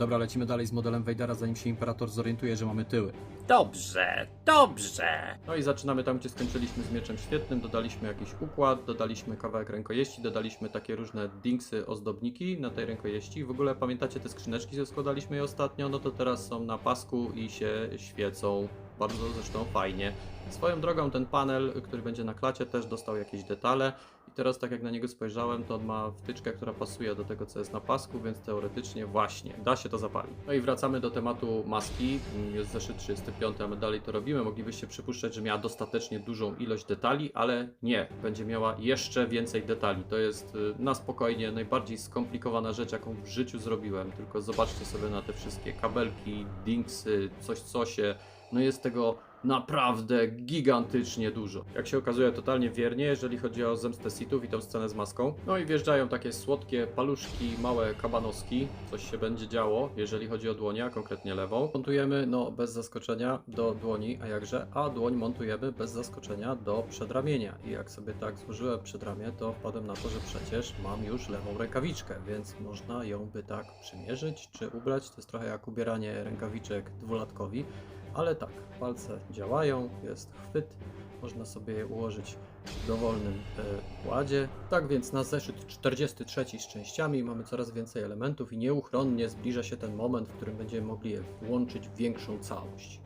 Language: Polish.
Dobra, lecimy dalej z modelem Vadera, zanim się Imperator zorientuje, że mamy tyły. Dobrze, dobrze. No i zaczynamy tam, gdzie skończyliśmy z mieczem świetnym, dodaliśmy jakiś układ, dodaliśmy kawałek rękojeści, dodaliśmy takie różne dingsy, ozdobniki na tej rękojeści. W ogóle pamiętacie te skrzyneczki, co składaliśmy je ostatnio? No to teraz są na pasku i się świecą. Bardzo zresztą fajnie. Swoją drogą ten panel, który będzie na klacie, też dostał jakieś detale. I teraz tak jak na niego spojrzałem, to on ma wtyczkę, która pasuje do tego, co jest na pasku, więc teoretycznie właśnie da się to zapalić. No i wracamy do tematu maski. Jest zeszyt 35, a my dalej to robimy. Moglibyście przypuszczać, że miała dostatecznie dużą ilość detali, ale nie. Będzie miała jeszcze więcej detali. To jest y, na spokojnie najbardziej skomplikowana rzecz, jaką w życiu zrobiłem. Tylko zobaczcie sobie na te wszystkie kabelki, dingsy, coś cosie. No jest tego naprawdę gigantycznie dużo. Jak się okazuje, totalnie wiernie, jeżeli chodzi o zemstę sitów i tą scenę z maską. No i wjeżdżają takie słodkie paluszki, małe kabanoski. Coś się będzie działo, jeżeli chodzi o dłonie, konkretnie lewą. Montujemy, no bez zaskoczenia, do dłoni, a jakże? A dłoń montujemy bez zaskoczenia do przedramienia. I jak sobie tak złożyłem przedramię, to wpadłem na to, że przecież mam już lewą rękawiczkę, więc można ją by tak przymierzyć czy ubrać. To jest trochę jak ubieranie rękawiczek dwulatkowi. Ale tak, palce działają, jest chwyt, można sobie je ułożyć w dowolnym e, ładzie. Tak więc na zeszyt 43 z częściami mamy coraz więcej elementów i nieuchronnie zbliża się ten moment, w którym będziemy mogli je włączyć w większą całość.